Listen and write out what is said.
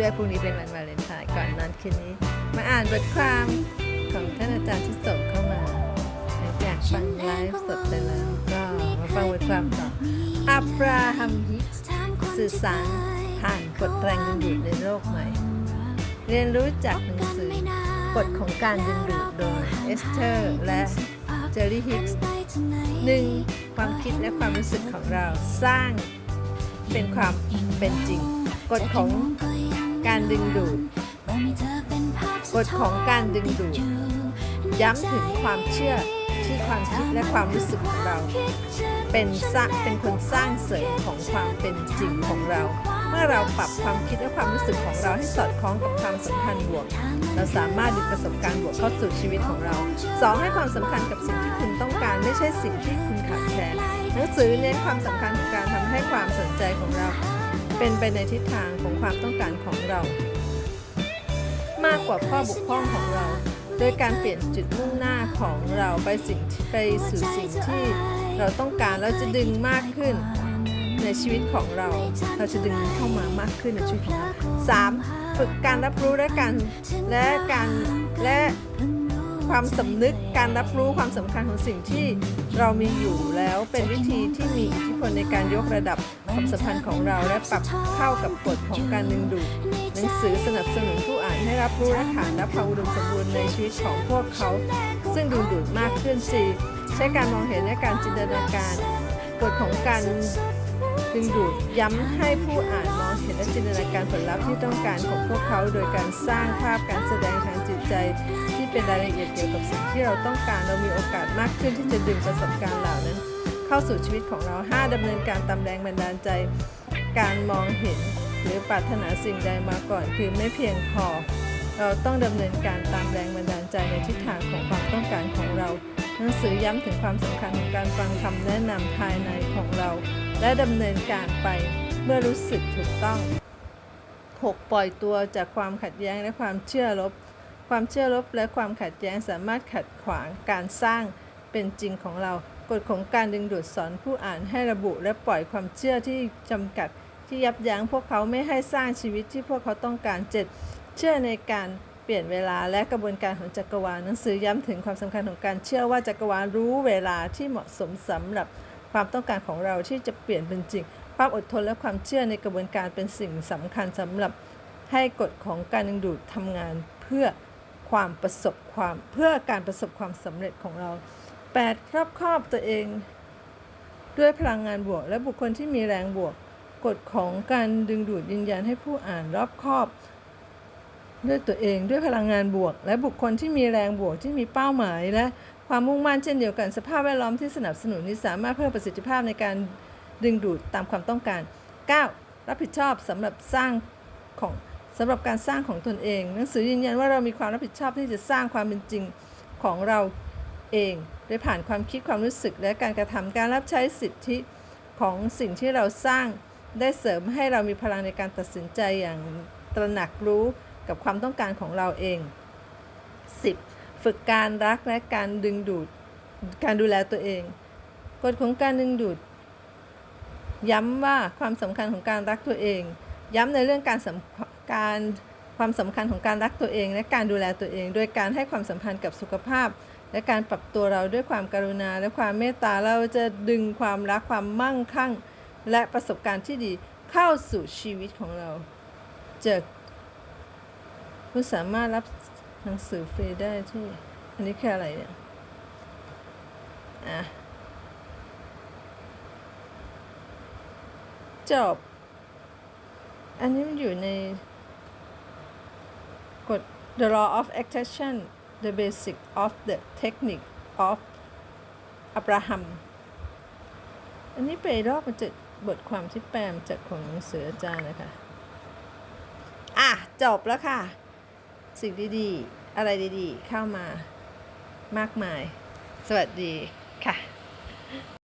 ด้วยพรุ่งนี้เป็นวันวาเลนไทน์ก่อนนอนคืนนี้ มาอ่านบทความของท่านอาจารย์ที่ส่งเข้ามาหลังจากฟังไลฟ์สดไปแล้วก็มาฟังบทความต่ออับราฮัมฮิกส์สื่อสารผ่านกฎแรงดึงดูดในโลกใหม่ เรียนรู้จากหนังสือกฎของการดึงดูดโดยเอสเธอร์และเจอรี่ฮิกส์หนึ่งความคิดและความรู้สึกของเราสร้างเป็นความเป็นจริงกฎของ การดึงดูด กฎของการดึงดูด ย้ำถึงความเชื่อที่ความคิดและความรู้สึกของเรา เป็นสร้างเป็นคนสร้างเสริมของความเป็นจริงของเรา เมื่อเราปรับความคิดและความรู้สึกของเราให้สอดคล้องกับความสัมพันธ์บวก เราสามารถดึงประสบการณ์บวกเข้าสู่ชีวิตของเราสองให้ความสำคัญกับสิ่งที่คุณต้องการไม่ใช่สิ่งที่คุณขาดแคลนหนังสือเน้นความสำคัญของการทำให้ความสนใจของเรา เป็นไปในทิศทางของความต้องการของเรา มากกว่าข้อบกพร่องของเรา โดยการเปลี่ยนจุดมุ่งหน้าของเราไปสิ่งไปสู่สิ่งที่เราต้องการเราจะดึงมากขึ้นในชีวิตของเรา เราจะดึงเข้ามามากขึ้นในชีวิตของเราสามฝึกการรับรู้และการและการและ ความสำนึกการรับรู้ความสำคัญของสิ่งที่เรามีอยู่แล้วเป็นวิธีที่มีอิทธิพลในการยกระดับความสัมพันธ์ของเราและปรับเข้ากับกฎของการดึงดูดหนังสือสนับสนุนผู้อ่านให้รับรู้และขานรับความอุดมสมบูรณ์ในชีวิตของพวกเขา ซึ่งดึงดูดมากขึ้นสี่ใช้การมองเห็นและการจินตนาการกฎของการดึงดูดย้ำให้ผู้อ่านมองเห็นและจินตนาการผลลัพธ์ที่ต้องการของพวกเขา โดยการสร้างภาพการแสดงทาง ใจที่เป็นรายละเอียดเกี่ยวกับสิ่งที่เราต้องการเรามีโอกาสมากขึ้นที่จะดึงประสบการณ์เหล่านั้น เข้าสู่ชีวิตของเรา 5. ดำเนินการตามแรงบันดาลใจ การมองเห็น หรือปรารถนาสิ่งใดมาก่อนคือไม่เพียงพอ เราต้องดำเนินการตามแรงบันดาลใจในทิศทางของความต้องการของเราหนังสือย้ำถึงความสำคัญของการฟังคำแนะนำภายในของเรา และดำเนินการไปเมื่อรู้สึกถูกต้อง 6. ปล่อยตัวจากความขัดแย้งและความเชื่อลบ ความเชื่อลบและความขัดแย้งสามารถขัดขวางการสร้างเป็นจริงของเรา กฎของการดึงดูดสอนผู้อ่านให้ระบุ และปล่อยความเชื่อที่จำกัดที่ยับยั้งพวกเขาไม่ให้สร้างชีวิตที่พวกเขาต้องการ 7. เชื่อในการเปลี่ยนเวลาและกระบวนการของจักรวาลหนังสือย้ำถึงความสำคัญของการเชื่อว่าจักรวาลรู้เวลาที่เหมาะสมสำหรับความต้องการของเราที่จะเปลี่ยนเป็นจริง ความอดทนและความเชื่อในกระบวนการเป็นสิ่งสำคัญสำหรับให้กฎของการดึงดูดทำงานเพื่อ ความประสบความเพื่อการประสบความสำเร็จของเรา 8. รอบครอบตัวเอง ด้วยพลังงานบวก และบุคคลที่มีแรงบวก กฎของการดึงดูดยืนยันให้ผู้อ่านรอบครอบ ด้วยตัวเองด้วยพลังงานบวก และบุคคลที่มีแรงบวกที่มีเป้าหมายและความมุ่งมั่นเช่นเดียวกันสภาพแวดล้อมที่สนับสนุนนี้สามารถเพิ่มประสิทธิภาพในการดึงดูดตามความต้องการ 9. รับผิดชอบสำหรับสร้างของ สำหรับการสร้างของตนเอง หนังสือยืนยันว่าเรามีความรับผิดชอบที่จะสร้างความเป็นจริงของเราเองโดยผ่านความคิดความรู้สึกและการกระทำการรับใช้สิทธิของสิ่งที่เราสร้างได้เสริมให้เรามีพลังในการตัดสินใจอย่างตระหนักรู้กับความต้องการของเราเอง 10. ฝึกการรักและการดึงดูดการดูแลตัวเองกฎของการดึงดูด ย้ำว่าความสำคัญของการรักตัวเอง ย้ำในเรื่องการสำ การความสำคัญของการรักตัวเอง และการดูแลตัวเอง โดยการให้ความสัมพันธ์กับสุขภาพ และการปรับตัวเราด้วยความกรุณา และความเมตตาเราจะดึงความรักความมั่งคั่ง และประสบการณ์ที่ดีเข้าสู่ชีวิตของเราเจอคุณสามารถรับหนังสือฟรีได้ที่ อันนี้แคืออะไรเนี่ยอะจบ อันนี้มันอยู่ใน กฎ the law of attraction the basic of the technique of Abraham อันนี้ไปรอบมาจากบทความที่แปมจากของหนังสืออาจารย์นะคะ อะ จบแล้วค่ะ สิ่งดี ๆ อะไรดี ๆ เข้ามามากมาย สวัสดี